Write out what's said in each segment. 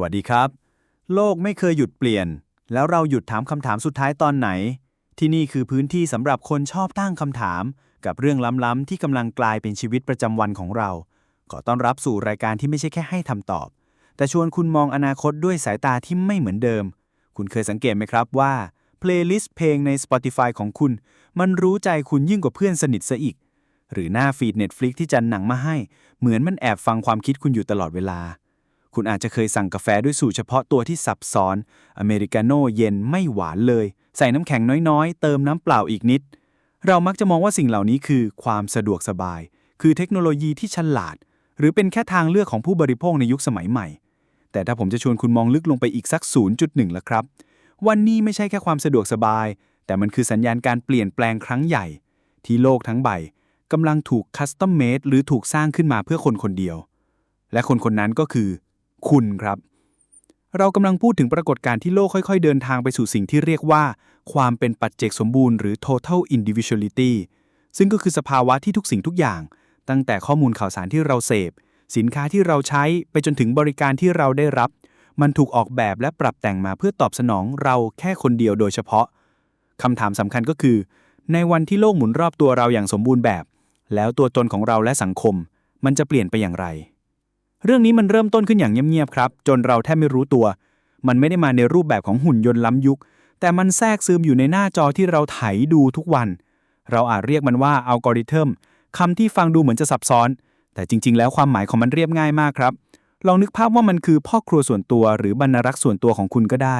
วัสดีครับ โลกไม่เคยหยุดเปลี่ยน แล้วเราหยุดถามคำถามสุดท้ายตอนไหน ที่นี่คือพื้นที่สำหรับคนชอบตั้งคำถาม กับเรื่องล้ำๆที่กำลังกลายเป็นชีวิตประจำวันของเรา ขอต้อนรับสู่รายการที่ไม่ใช่แค่ให้คำตอบ แต่ชวนคุณมองอนาคตด้วยสายตาที่ไม่เหมือนเดิม คุณเคยสังเกตไหมครับว่าเพลย์ลิสต์เพลงใน Spotify ของคุณ มันรู้ใจคุณยิ่งกว่าเพื่อนสนิทซะอีก หรือหน้าฟีด Netflix ที่จันหนังมาให้ เหมือนมันแอบฟังความคิดคุณอยู่ตลอดเวลา คุณอาจจะเคยสั่งกาแฟด้วยสูตรเฉพาะตัวที่ซับซ้อน อเมริกาโน่เย็นไม่หวานเลย ใส่น้ำแข็งน้อยๆ เติมน้ำเปล่าอีกนิด เรามักจะมองว่าสิ่งเหล่านี้คือความสะดวกสบาย คือเทคโนโลยีที่ฉลาด หรือเป็นแค่ทางเลือกของผู้บริโภคในยุคสมัยใหม่ แต่ถ้าผมจะชวนคุณมองลึกลงไปอีกสัก 0.1ละครับ วันนี้ไม่ใช่แค่ความสะดวกสบาย แต่มันคือสัญญาณการเปลี่ยนแปลงครั้งใหญ่ ที่โลกทั้งใบกำลังถูกคัสตอมเมดหรือถูกสร้างขึ้นมาเพื่อคนคนเดียว และคนคนนั้นก็คือ คุณครับ เรากำลังพูดถึงปรากฏการณ์ที่โลกค่อย ๆ เดินทางไปสู่สิ่งที่เรียกว่า ความเป็นปัจเจกสมบูรณ์หรือ total individuality ซึ่งก็คือสภาวะที่ทุกสิ่งทุกอย่าง ตั้งแต่ข้อมูลข่าวสารที่เราเสพ สินค้าที่เราใช้ไปจนถึงบริการที่เราได้รับ มันถูกออกแบบและปรับแต่งมาเพื่อตอบสนองเราแค่คนเดียวโดยเฉพาะคำถามสำคัญก็คือ ในวันที่โลกหมุนรอบตัวเราอย่างสมบูรณ์แบบ แล้วตัวตนของเราและสังคม มันจะเปลี่ยนไปอย่างไร เรื่องนี้มันเริ่มต้นขึ้นอย่างเงียบๆครับ จนเราแทบไม่รู้ตัว มันไม่ได้มาในรูปแบบของหุ่นยนต์ล้ำยุค แต่มันแทรกซึมอยู่ในหน้าจอที่เราไถดูทุกวัน เราอาจเรียกมันว่าอัลกอริทึมคำที่ฟังดูเหมือนจะซับซ้อน แต่จริง ๆ แล้วความหมายของมันเรียบง่ายมากครับ ลองนึกภาพว่ามันคือพ่อครัวส่วนตัว หรือบรรณรักษ์ส่วนตัวของคุณก็ได้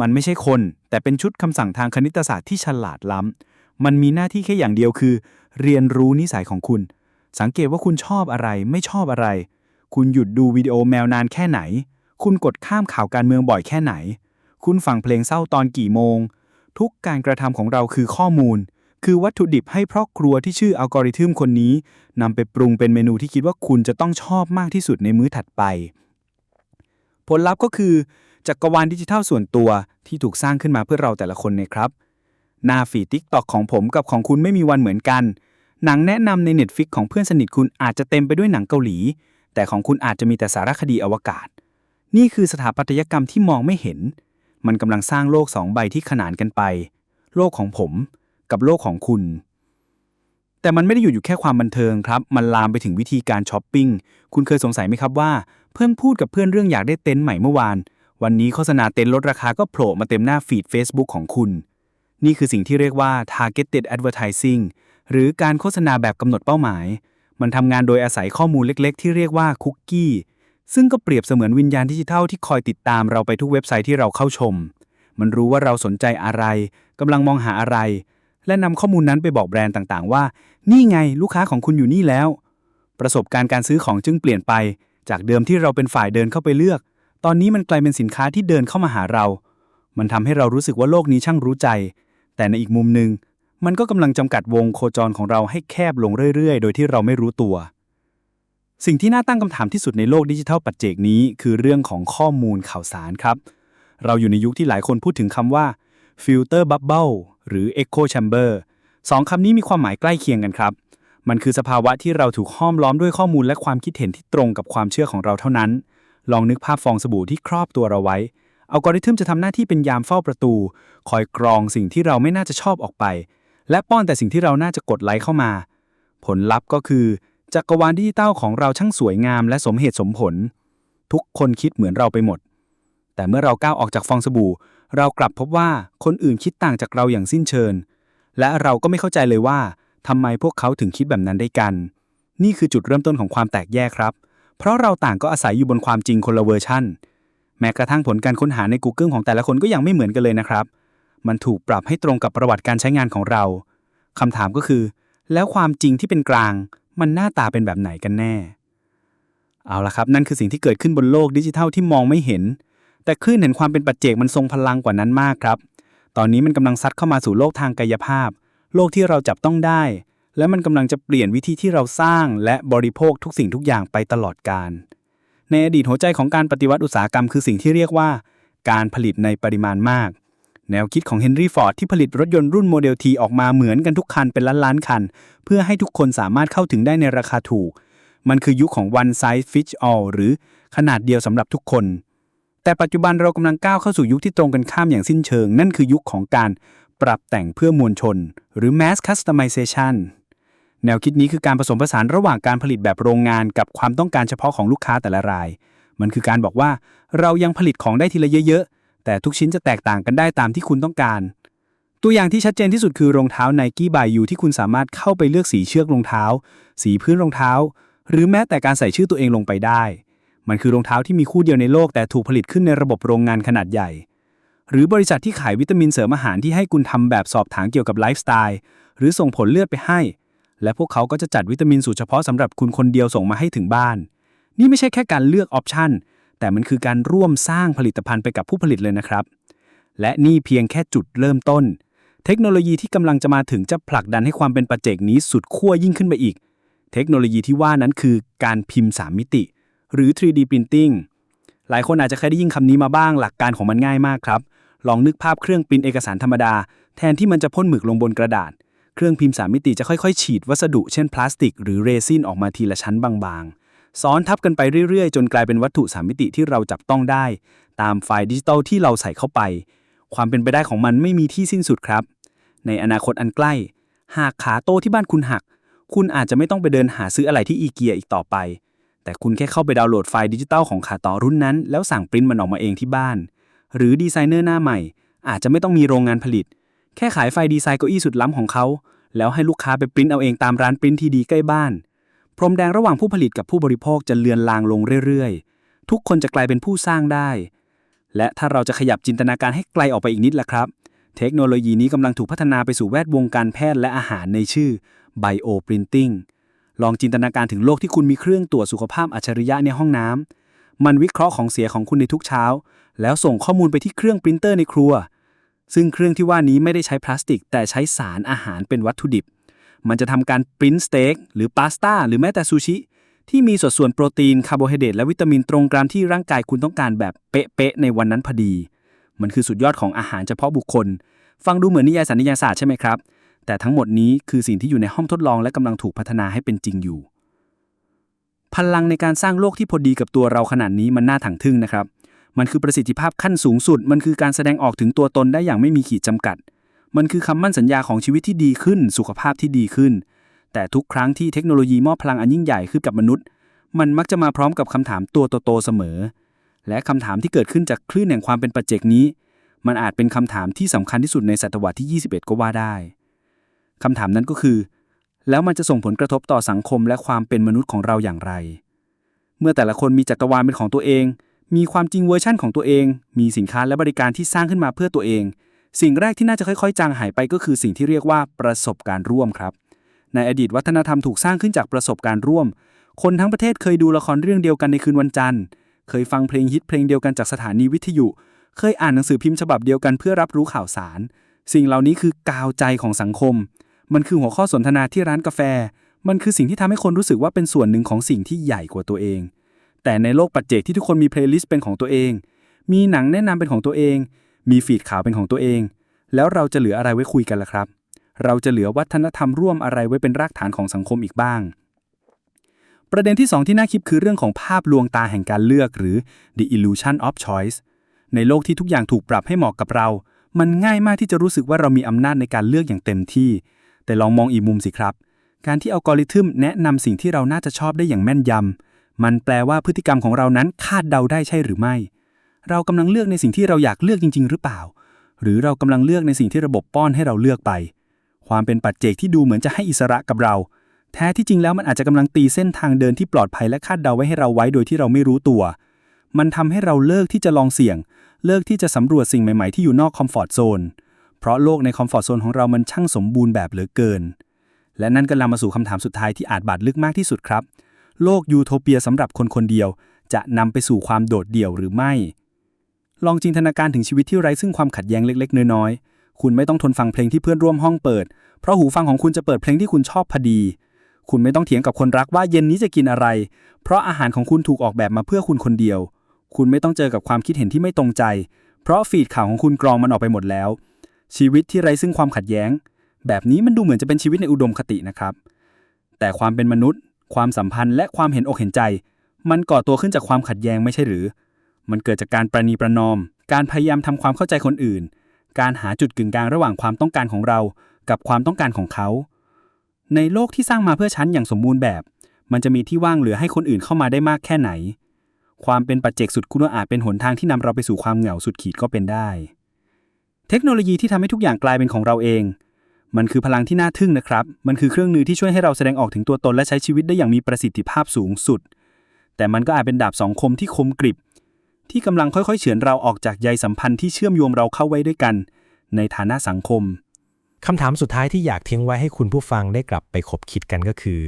มันไม่ใช่คน แต่เป็นชุดคำสั่งทางคณิตศาสตร์ที่ฉลาดล้ำ มันมีหน้าที่แค่อย่างเดียวคือ เรียนรู้นิสัยของคุณ สังเกตว่าคุณชอบอะไรไม่ชอบอะไร คุณหยุดดูวิดีโอแมวนานแค่ไหน คุณกดข้ามข่าวการเมืองบ่อยแค่ไหน คุณฟังเพลงเศร้าตอนกี่โมง ทุกการกระทำของเราคือข้อมูล คือวัตถุดิบให้พ่อครัวที่ชื่ออัลกอริทึมคนนี้นำไปปรุงเป็นเมนูที่คิดว่าคุณจะต้องชอบมากที่สุดในมื้อถัดไป ผลลัพธ์ก็คือจักรวาลดิจิทัลส่วนตัวที่ถูกสร้างขึ้นมาเพื่อเราแต่ละคนเนี่ยครับหน้าฟีทิกตอกของผมกับของคุณไม่มีวันเหมือนกัน หนังแนะนำใน Netflix ของเพื่อนสนิทคุณอาจจะเต็มไปด้วยหนังเกาหลี แต่ของคุณอาจจะมีแต่สารคดีอวกาศ นี่คือสถาปัตยกรรมที่มองไม่เห็น มันกำลังสร้างโลกสองใบที่ขนานกันไป โลกของผม กับโลกของคุณ แต่มันไม่ได้อยู่อยู่แค่ความบันเทิงครับ มันลามไปถึงวิธีการช้อปปิ้ง คุณเคยสงสัยไหมครับว่า เพื่อนพูดกับเพื่อนเรื่องอยากได้เต็นท์ใหม่เมื่อวาน วันนี้โฆษณาเต็นท์ลดราคาก็โผล่มาเต็มหน้าฟีด Facebook ของคุณ นี่คือสิ่งที่เรียกว่า targeted advertising หรือการโฆษณาแบบกำหนดเป้าหมาย มันทำงานโดยอาศัยข้อมูลเล็ก ๆ ที่เรียกว่าคุกกี้ ซึ่งก็เปรียบเสมือนวิญญาณดิจิทัลที่คอยติดตามเราไปทุกเว็บไซต์ที่เราเข้าชม มันรู้ว่าเราสนใจอะไรกำลังมองหาอะไร และนำข้อมูลนั้นไปบอกแบรนด์ต่างๆ ว่า นี่ไงลูกค้าของคุณอยู่นี่แล้ว ประสบการณ์การซื้อของจึงเปลี่ยนไป จากเดิมที่เราเป็นฝ่ายเดินเข้าไปเลือก ตอนนี้มันกลายเป็นสินค้าที่เดินเข้ามาหาเรา มันทำให้เรารู้สึกว่าโลกนี้ช่างรู้ใจ แต่ในอีกมุมหนึ่ง มันก็กำลังจำกัดวงโคจรของเราให้แคบลงเรื่อย ๆ โดยที่เราไม่รู้ตัว สิ่งที่น่าตั้งคำถามที่สุดในโลกดิจิทัลปัจเจกนี้คือเรื่องของข้อมูลข่าวสารครับ เราอยู่ในยุคที่หลายคนพูดถึงคำว่า filter bubble หรือ echo chamber สองคำนี้มีความหมายใกล้เคียงกันครับ มันคือสภาวะที่เราถูกห้อมล้อมด้วยข้อมูลและความคิดเห็นที่ตรงกับความเชื่อของเราเท่านั้น ลองนึกภาพฟองสบู่ที่ครอบตัวเราไว้ อัลกอริทึมจะทำหน้าที่เป็นยามเฝ้าประตู คอยกรองสิ่งที่เราไม่น่าจะชอบออกไป และป้อนแต่สิ่งที่เราน่าจะกดไลค์เข้ามา ผลลัพธ์ก็คือ จักรวาลดิจิตอลของเราช่างสวยงามและสมเหตุสมผล ทุกคนคิดเหมือนเราไปหมด แต่เมื่อเราก้าวออกจากฟองสบู่ เรากลับพบว่าคนอื่นคิดต่างจากเราอย่างสิ้นเชิงและเราก็ไม่เข้าใจเลยว่าทำไมพวกเขาถึงคิดแบบนั้นได้กัน นี่คือจุดเริ่มต้นของความแตกแยกครับ เพราะเราต่างก็อาศัยอยู่บนความจริงคนละเวอร์ชันแม้กระทั่งผลการค้นหาใน Google ของแต่ละคนก็ยังไม่เหมือนกันเลยนะครับ มันถูกปรับให้ตรงกับประวัติการใช้งานของเราคำถามก็คือ แล้วความจริงที่เป็นกลาง มันหน้าตาเป็นแบบไหนกันแน่ เอาละครับ นั่นคือสิ่งที่เกิดขึ้นบนโลกดิจิทัลที่มองไม่เห็น แต่คลื่นแห่งความเป็นปัจเจกมันทรงพลังกว่านั้นมากครับ ตอนนี้มันกำลังซัดเข้ามาสู่โลกทางกายภาพ โลกที่เราจับต้องได้ และมันกำลังจะเปลี่ยนวิธีที่เราสร้างและบริโภคทุกสิ่งทุกอย่างไปตลอดกาลในอดีตหัวใจของการปฏิวัติอุตสาหกรรมคือสิ่งที่เรียกว่า การผลิตในปริมาณมาก แนวคิดของเฮนรี่ฟอร์ดที่ผลิตรถยนต์รุ่นโมเดลทีออกมาเหมือนกันทุกคันเป็นล้านๆคัน เพื่อให้ทุกคนสามารถเข้าถึงได้ในราคาถูก มันคือยุคของ one size fits all หรือขนาดเดียวสำหรับทุกคน แต่ปัจจุบันเรากำลังก้าวเข้าสู่ยุคที่ตรงกันข้ามอย่างสิ้นเชิง นั่นคือยุคของการปรับแต่งเพื่อมวลชน หรือ mass customization แนวคิดนี้คือการผสมผสานระหว่างการผลิตแบบโรงงานกับความต้องการเฉพาะของลูกค้าแต่ละราย มันคือการบอกว่าเรายังผลิตของได้ทีละเยอะๆ แต่ทุกชิ้นจะแตกต่างกันได้ตามที่คุณต้องการ ตัวอย่างที่ชัดเจนที่สุดคือรองเท้า Nike by You ที่คุณสามารถเข้าไปเลือกสีเชือกรองเท้า สีพื้นรองเท้า หรือแม้แต่การใส่ชื่อตัวเองลงไปได้ มันคือรองเท้าที่มีคู่เดียวในโลกแต่ถูกผลิตขึ้นในระบบโรงงานขนาดใหญ่ หรือบริษัทที่ขายวิตามินเสริมอาหารที่ให้คุณทำแบบสอบถามเกี่ยวกับไลฟ์สไตล์หรือส่งผลเลือดไปให้ และพวกเขาก็จะจัดวิตามินสูตรเฉพาะสำหรับคุณคนเดียวส่งมาให้ถึงบ้าน นี่ไม่ใช่แค่การเลือกออปชั่น แต่มันคือการร่วมสร้างผลิตภัณฑ์ไปกับผู้ผลิตเลยนะครับ และนี่เพียงแค่จุดเริ่มต้น เทคโนโลยีที่กำลังจะมาถึงจะผลักดันให้ความเป็นปัจเจกนี้สุดขั้วยิ่งขึ้นไปอีก เทคโนโลยีที่ว่านั้นคือการพิมพ์ 3 มิติ หรือ 3D Printing หลายคนอาจจะเคยได้ยินคำนี้มาบ้างหลักการของมันง่ายมากครับ ลองนึกภาพเครื่องปริ้นเอกสารธรรมดา แทนที่มันจะพ่นหมึกลงบนกระดาษ เครื่องพิมพ์3มิติจะค่อยๆ ฉีดวัสดุเช่นพลาสติก หรือเรซินออกมาทีละชั้นบางๆ ซ้อนทับกันไปเรื่อยๆ จนกลายเป็นวัตถุ3มิติที่เราจับต้องได้ ตามไฟล์ดิจิตอลที่เราใส่เข้าไป ความเป็นไปได้ของมันไม่มีที่สิ้นสุดครับ ในอนาคตอันใกล้ หากขาโต้ที่บ้านคุณหัก คุณอาจจะไม่ต้องไปเดินหาซื้ออะไรที่อีเกียอีกต่อไป แต่คุณแค่เข้าไปดาวน์โหลดไฟล์ดิจิตอลของขาต่อรุ่นนั้น แล้วสั่งปริ้นมันออกมาเองที่บ้าน หรือดีไซเนอร์หน้าใหม่ อาจจะไม่ต้องมีโรงงานผลิต แค่ขายไฟล์ดีไซน์เก้าอี้สุดล้ำของเขา แล้วให้ลูกค้าไปปริ้นเอาเองตามร้านปริ้นที่ดีใกล้บ้าน พรมแดงระหว่างผู้ผลิตกับผู้บริโภคจะเลือนลางลงเรื่อยๆ ทุกคนจะกลายเป็นผู้สร้างได้ และถ้าเราจะขยับจินตนาการให้ไกลออกไปอีกนิดล่ะครับ เทคโนโลยีนี้กำลังถูกพัฒนาไปสู่แวดวงการแพทย์และอาหารในชื่อ Bio Printing ลองจินตนาการถึงโลกที่คุณมีเครื่องตรวจสุขภาพอัจฉริยะในห้องน้ำมันวิเคราะห์ของเสียของคุณในทุกเช้า แล้วส่งข้อมูลไปที่เครื่องปรินเตอร์ในครัว ซึ่งเครื่องที่ว่านี้ไม่ได้ใช้พลาสติก แต่ใช้สารอาหารเป็นวัตถุดิบ มันจะทำการปริ้นสเต็กหรือพาสต้าหรือแม้แต่ซูชิ ที่มีสัดส่วนโปรตีนคาร์โบไฮเดรตและวิตามินตรงตามที่ร่างกายคุณต้องการแบบเป๊ะๆในวันนั้นพอดี มันคือสุดยอดของอาหารเฉพาะบุคคล ฟังดูเหมือนนิยายสันนิยายศาสตร์ใช่ไหมครับ แต่ทั้งหมดนี้คือสิ่งที่อยู่ในห้องทดลองและกำลังถูกพัฒนาให้เป็นจริงอยู่ พลังในการสร้างโลกที่พอดีกับตัวเราขนาดนี้มันน่าถังทึ่งนะครับมันคือประสิทธิภาพขั้นสูงสุด มันคือการแสดงออกถึงตัวตนได้อย่างไม่มีขีดจำกัด มันคือคำมั่นสัญญาของชีวิตที่ดีขึ้น สุขภาพที่ดีขึ้น แต่ทุกครั้งที่เทคโนโลยีมอบพลังอันยิ่งใหญ่ขึ้นกับมนุษย์ มันมักจะมาพร้อมกับคำถามตัวโตๆเสมอ และคำถามที่เกิดขึ้นจากคลื่นแห่งความเป็นปัจเจกนี้ มันอาจเป็นคำถามที่สำคัญที่สุดในศตวรรษที่ 21 ก็ว่าได้คำถามนั้นก็คือ แล้วมันจะส่งผลกระทบต่อสังคมและความเป็นมนุษย์ของเราอย่างไร เมื่อแต่ละคนมีจักรวาลเป็นของตัวเอง มีความจริงเวอร์ชั่นของตัวเอง มีสินค้าและบริการที่สร้างขึ้นมาเพื่อตัวเอง สิ่งแรกที่น่าจะค่อย ๆ จางหายไปก็คือสิ่งที่เรียกว่าประสบการณ์ร่วมครับ ในอดีตวัฒนธรรมถูกสร้างขึ้นจากประสบการณ์ร่วม คนทั้งประเทศเคยดูละครเรื่องเดียวกันในคืนวันจันทร์ เคยฟังเพลงฮิตเพลงเดียวกันจากสถานีวิทยุ เคยอ่านหนังสือพิมพ์ฉบับเดียวกันเพื่อรับรู้ข่าวสาร สิ่งเหล่านี้คือกาวใจของสังคม มันคือหัวข้อสนทนาที่ร้านกาแฟ มันคือสิ่งที่ทำให้คนรู้สึกว่าเป็นส่วนหนึ่งของสิ่งที่ใหญ่กว่าตัวเอง แต่ในโลกปัจเจกที่ทุกคนมีเพลย์ลิสต์เป็นของตัวเอง มีหนังแนะนำเป็นของตัวเอง มีฟีดข่าวเป็นของตัวเอง แล้วเราจะเหลืออะไรไว้คุยกันล่ะครับ เราจะเหลือวัฒนธรรมร่วมอะไรไว้เป็นรากฐานของสังคมอีกบ้าง ประเด็นที่ 2 ที่น่าคิดคือเรื่องของภาพลวงตาแห่งการเลือกหรือ the illusion of choice ในโลกที่ทุกอย่างถูกปรับให้เหมาะกับเรา มันง่ายมากที่จะรู้สึกว่าเรามีอำนาจในการเลือกอย่างเต็มที่ แต่ลองมองอีกมุมสิครับ การที่อัลกอริทึมแนะนำสิ่งที่เราน่าจะชอบได้อย่างแม่นยำมันแปลว่าพฤติกรรมของเรานั้นคาดเดาได้ใช่หรือไม่ เรากำลังเลือกในสิ่งที่เราอยากเลือกจริง ๆ หรือเปล่า หรือเรากำลังเลือกในสิ่งที่ระบบป้อนให้เราเลือกไป ความเป็นปัจเจกที่ดูเหมือนจะให้อิสระกับเรา แท้ที่จริงแล้วมันอาจจะกำลังตีเส้นทางเดินที่ปลอดภัยและคาดเดาไว้ให้เราไว้โดยที่เราไม่รู้ตัว มันทำให้เราเลิกที่จะลองเสี่ยง เลิกที่จะสำรวจสิ่งใหม่ๆที่อยู่นอกคอมฟอร์ทโซนเพราะโลกในคอมฟอร์ทโซนของเรามันช่างสมบูรณ์แบบเหลือเกิน และนั่นก็นำมาสู่คำถามสุดท้ายที่อาจบาดลึกมากที่สุดครับ โลกยูโทเปียสำหรับคนคนเดียว จะนำไปสู่ความโดดเดี่ยวหรือไม่ ลองจินตนาการถึงชีวิตที่ไร้ซึ่งความขัดแย้งเล็ก ๆ น้อยๆ คุณไม่ต้องทนฟังเพลงที่เพื่อนร่วมห้องเปิด เพราะหูฟังของคุณจะเปิดเพลงที่คุณชอบพอดี คุณไม่ต้องเถียงกับคนรักว่าเย็นนี้จะกินอะไร เพราะอาหารของคุณถูกออกแบบมาเพื่อคุณคนเดียว คุณไม่ต้องเจอกับความคิดเห็นที่ไม่ตรงใจ เพราะฟีดข่าวของคุณกรองมันออกไปหมดแล้ว ชีวิตที่ไร้ซึ่งความขัดแย้ง แบบนี้มันดูเหมือนจะเป็นชีวิตในอุดมคตินะครับ แต่ความเป็นมนุษย์ ความสัมพันธ์และความเห็นอกเห็นใจ มันก่อตัวขึ้นจากความขัดแย้งไม่ใช่หรือ มันเกิดจากการประนีประนอม การพยายามทำความเข้าใจคนอื่น การหาจุดกึ่งกลางระหว่างความต้องการของเรา กับความต้องการของเขา ในโลกที่สร้างมาเพื่อฉันอย่างสมบูรณ์แบบ มันจะมีที่ว่างเหลือให้คนอื่นเข้ามาได้มากแค่ไหน ความเป็นปัจเจกสุดคุณอาจเป็นหนทางที่นำเราไปสู่ความเหงาสุดขีดก็เป็นได้ เทคโนโลยีที่ทำให้ทุกอย่างกลายเป็นของเราเอง มันคือพลังที่น่าทึ่งนะครับ มันคือเครื่องมือที่ช่วยให้เราแสดงออกถึงตัวตนและใช้ชีวิตได้อย่างมีประสิทธิภาพสูงสุดแต่มันก็อาจเป็นดาบสองคมที่คมกริบ ที่กำลังค่อยๆ เฉือนเราออกจากใยสัมพันธ์ที่เชื่อมโยงเราเข้าไว้ด้วยกัน ในฐานะสังคมคำถามสุดท้ายที่อยากทิ้งไว้ให้คุณผู้ฟังได้กลับไปคบคิดกันก็คือ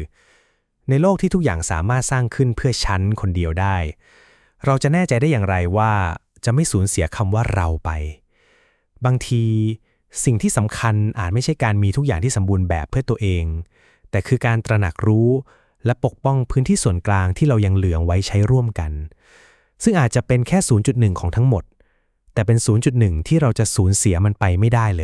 ในโลกที่ทุกอย่างสามารถสร้างขึ้นเพื่อฉันคนเดียวได้ เราจะแน่ใจได้อย่างไรว่าจะไม่สูญเสียคำว่าเราไป บางทีสิ่งที่สำคัญอาจไม่ใช่การมีทุกอย่างที่สมบูรณ์แบบเพื่อตัวเอง แต่คือการตระหนักรู้และปกป้องพื้นที่ส่วนกลางที่เรายังเหลือไว้ใช้ร่วมกัน ซึ่งอาจจะเป็นแค่ 0.1 ของทั้งหมด แต่เป็น 0.1 ที่เราจะสูญเสียมันไปไม่ได้เลย